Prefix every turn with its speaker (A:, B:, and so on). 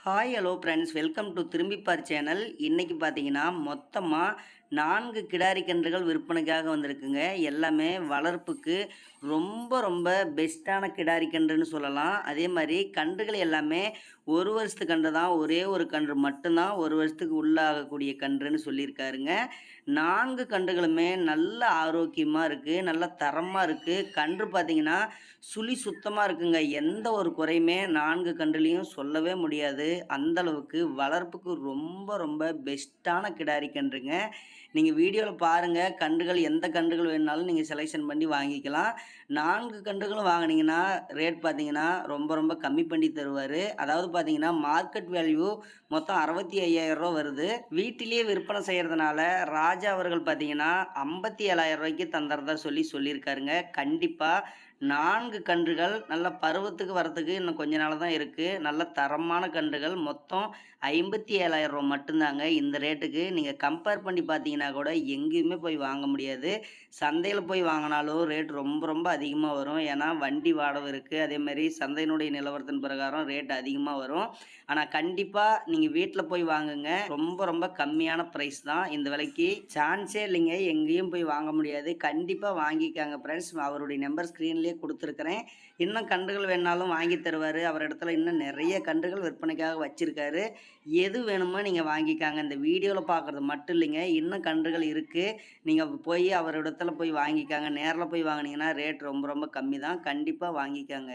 A: Hi hello friends welcome to Thirumbippaar channel இன்றைக்கி பார்த்தீங்கன்னா மொத்தமாக நான்கு கிடாரி கன்றுகள் விற்பனைக்காக வந்திருக்குங்க. எல்லாமே வளர்ப்புக்கு ரொம்ப ரொம்ப பெஸ்ட்டான கிடாரி கன்றுன்னு சொல்லலாம். அதே மாதிரி கன்றுகள் எல்லாமே ஒரு வருஷத்து கன்று தான். ஒரே ஒரு கன்று மட்டும்தான். ஒரு வருஷத்துக்கு உள்ளாகக்கூடிய கன்றுன்னு சொல்லியிருக்காருங்க. நான்கு கன்றுகளுமே நல்ல ஆரோக்கியமாக இருக்குது நல்ல தரமாக இருக்குது கன்று பார்த்தீங்கன்னா சுழி சுத்தமாக இருக்குங்க. எந்த ஒரு குறையுமே நான்கு கன்றுலேயும் சொல்லவே முடியாது. அந்தளவுக்கு வளர்ப்புக்கு ரொம்ப ரொம்ப பெஸ்ட்டான கிடாரி கன்றுங்க. நீங்கள் வீடியோவில் பாருங்கள் கன்றுகள் எந்த கன்றுகள் வேணுனாலும் நீங்கள் செலெக்ஷன் பண்ணி வாங்கிக்கலாம். நான்கு கன்றுகளும் வாங்கினீங்கன்னா ரேட் பார்த்தீங்கன்னா ரொம்ப ரொம்ப கம்மி பண்ணி தருவார். அதாவது பார்த்தீங்கன்னா மார்க்கெட் வேல்யூ மொத்தம் அறுபத்தி ஐயாயிரம் வருது. வீட்டிலேயே விற்பனை செய்கிறதுனால ராஜா அவர்கள் பார்த்தீங்கன்னா ஐம்பத்தி ஏழாயிரம் ரூபாய்க்கு தந்துறதா சொல்லி சொல்லியிருக்காருங்க. கண்டிப்பாக நான்கு கன்றுகள் நல்ல பருவத்துக்கு வரத்துக்கு இன்னும் கொஞ்ச நாள் தான் இருக்குது நல்ல தரமான கன்றுகள் மொத்தம் ஐம்பத்தி ஏழாயிரம் ரூபா மட்டும்தாங்க. இந்த ரேட்டுக்கு நீங்கள் கம்பேர் பண்ணி பார்த்தீங்கன்னா பார்த்தீங்கன்னா கூட எங்கேயுமே போய் வாங்க முடியாது. சந்தையில் போய் வாங்கினாலும் ரேட் ரொம்ப ரொம்ப அதிகமாக வரும். ஏன்னா வண்டி வாடகை இருக்குது அதேமாதிரி சந்தையினுடைய நிலவரத்தின் பிரகாரம் ரேட் அதிகமாக வரும். ஆனால் கண்டிப்பாக நீங்கள் வீட்டில் போய் வாங்குங்க. ரொம்ப ரொம்ப கம்மியான ப்ரைஸ் தான். இந்த விலைக்கு சான்ஸே இல்லைங்க. எங்கேயும் போய் வாங்க முடியாது. கண்டிப்பாக வாங்கிக்காங்க ஃப்ரெண்ட்ஸ் அவருடைய நம்பர் ஸ்க்ரீன்லேயே கொடுத்துருக்குறேன். இன்னும் கன்றுகள் வேணாலும் வாங்கி தருவார். அவர் இடத்துல இன்னும் நிறைய கன்றுகள் விற்பனைக்காக வச்சுருக்காரு. எது வேணுமோ நீங்கள் வாங்கிக்காங்க. இந்த வீடியோவில் பார்க்குறது மட்டும் இல்லைங்க. இன்னும் கன்றுகள் இருக்குது நீங்கள் போய் அவர் இடத்துல போய் வாங்கிக்காங்க. நேரில் போய் வாங்கினீங்கன்னா ரேட் ரொம்ப ரொம்ப கம்மி தான் கண்டிப்பாக வாங்கிக்காங்க.